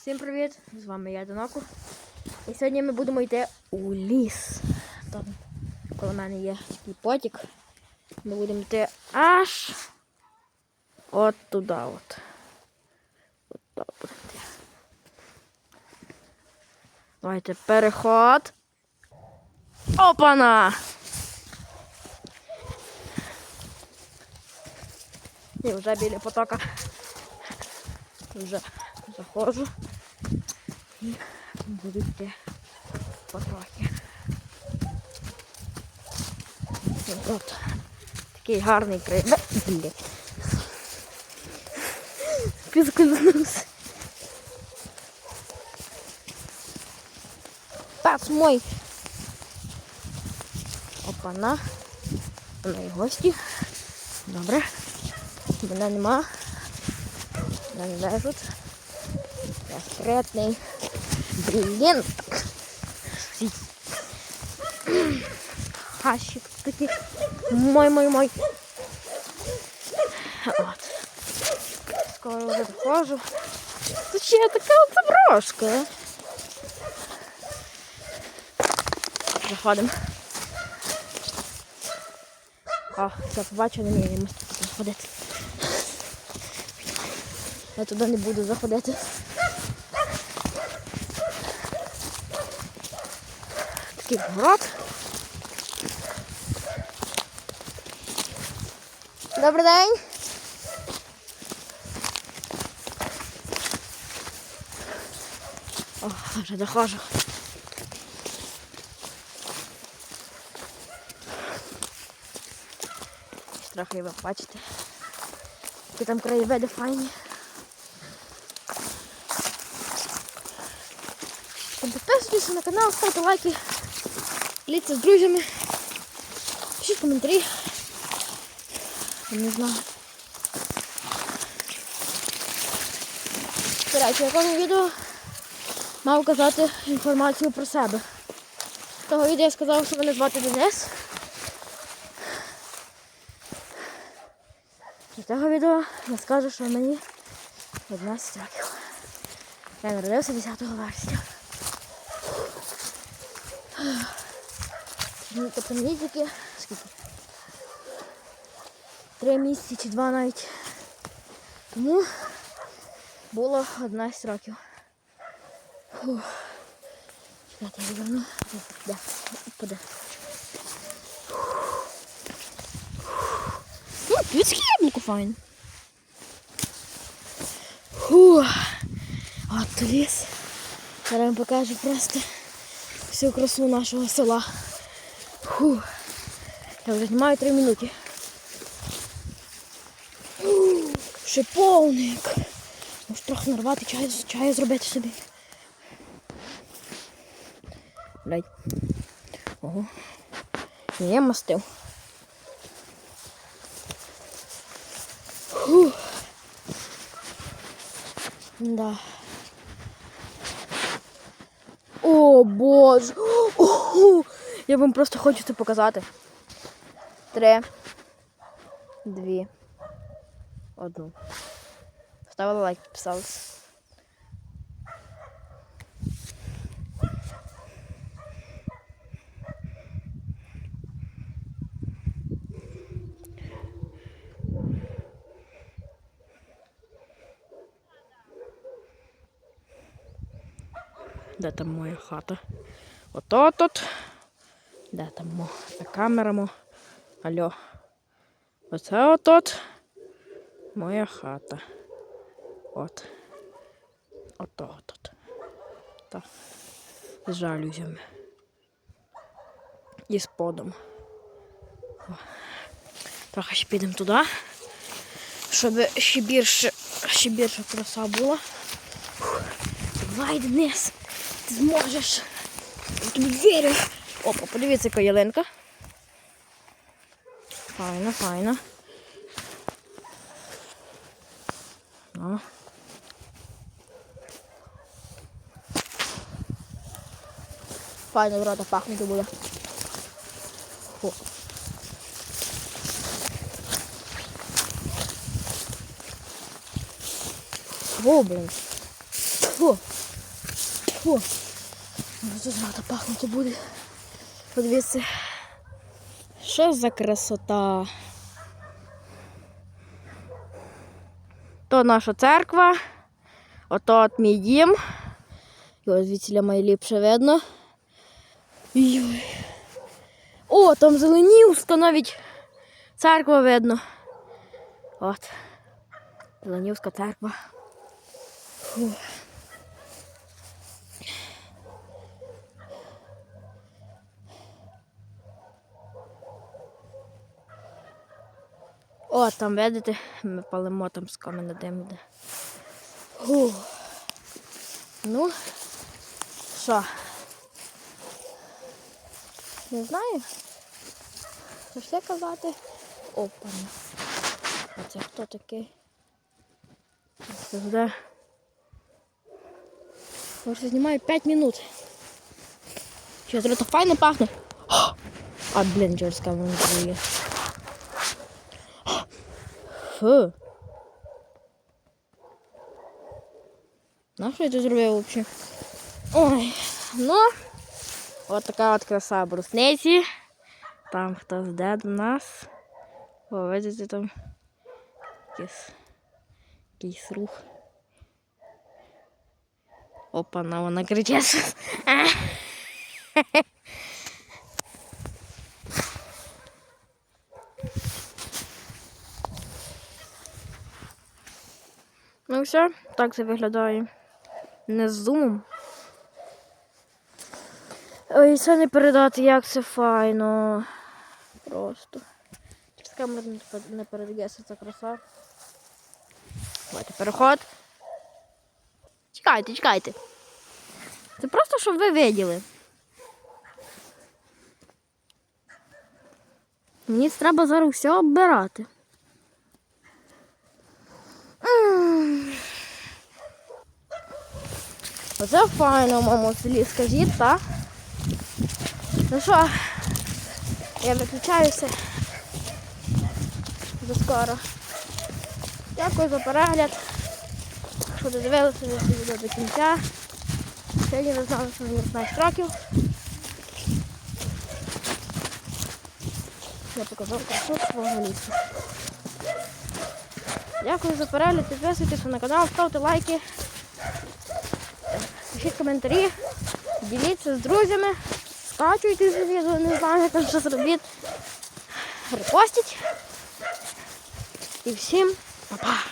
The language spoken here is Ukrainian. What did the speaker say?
Всім привіт! З вами я Донаку. І сьогодні ми будемо йти у ліс. Там коло мене є такий потік. Ми будемо йти аж от туди. От. От туди. Давайте переход. Опана! І вже біля потока. Вже заходжу і буду потрохи. І От такий гарний край. Блять. Підскользнувся. Пац мой. Опана. Мої гості. Добре. Мене нема. Мене не лежуть. Я секретний. Блін. Хащик такий. Мой, мой, мой. От. Скоро вже доходжу. Тут ще така от заброшка. Заходимо. О, все, побачили, ні, ми тут заходити. Я туди не буду заходити. Город. Добрий день. О, вже доходжу. Трохи ви бачите. Які там краєвиди файні. Підписуйтесь на канал, ставте лайки, діліться з друзями, пишіть коментарі. Не знаю. До речі, я відео мав казати інформацію про себе. З того відео я сказав, що мене звати Денис. З того відео я скажу, що мені 11 років. Я народився 10 вересня. Ну, Тобто мені скільки? Три місяці чи два навіть. Тому було 11 років. Фух. Чекайте, я давно. Де? Поде. Ну, квітське яблуко файн. Фух. От ліс. Зараз вам покажу просто всю красу нашого села. Фух. Я вже знімаю три минути. Фух, Шиповник. Може трохи нарвати чаю, чаю зробити собі. Блядь. Ого. Я мастив. Фух. Да. О, боже. О, я вам просто хочу це показати. Три. Дві. Одну. Ставили лайк, підписались. Де там моя хата? Ото тут. Де там мо? За камерами. Алло. Оце отут. Моя хата. От. Ото тут. Так. З жалюзями. І з подом. О. Трохи ще підемо туди. Щоб ще більше, ще більше краса була. Давай, Денис, ти зможеш. Я тобі вірю. Опа, подивіться, яка ялинка. Файно, файно. О. Файно в рота пахнути буде. Фу. О, блин. Фу. Фу. Вже зрада пахнути буде. Подивіться. Що за красота? То наша церква. Ото от мій дім. І ось звідсіля найліпше видно. Йой. О, там Зеленівська навіть церква видно. От. Зеленівська церква. Фу. О, там видите, ми палимо там з каменя дим йде. Ну, що? Не знаю. Що ще казати? Опа. А це хто такий? Буде. Може, знімаю 5 минут. Що, зробити файно пахне? А, блін, через камеру не. Фу. На що я це зробив? Ой, ну, от така от краса брусниці. Там хтось йде до нас. О, видите там якийсь, якийсь рух. Опа, на вона кричить. Ну все, так це виглядає. Не з зумом. Ой, це не передати, як це файно. Просто. Через камеру не передається ця краса. Давайте переход. Чекайте, чекайте. Це просто, щоб ви виділи. Мені треба зараз все оббирати. Оце файно, мамо, в селі, скажіть, так? Ну що, я виключаюся. До скоро. Дякую за перегляд. Що додивилися відео до кінця. Сьогодні ви знали, що мені 15 років. Я показав красу свого лісу. Дякую за перегляд, підписуйтесь на канал, ставте лайки, пишіть коментарі, діліться з друзями, скачуйте це відео, не знаю, як там щось робіть. Репостіть. І всім па-па!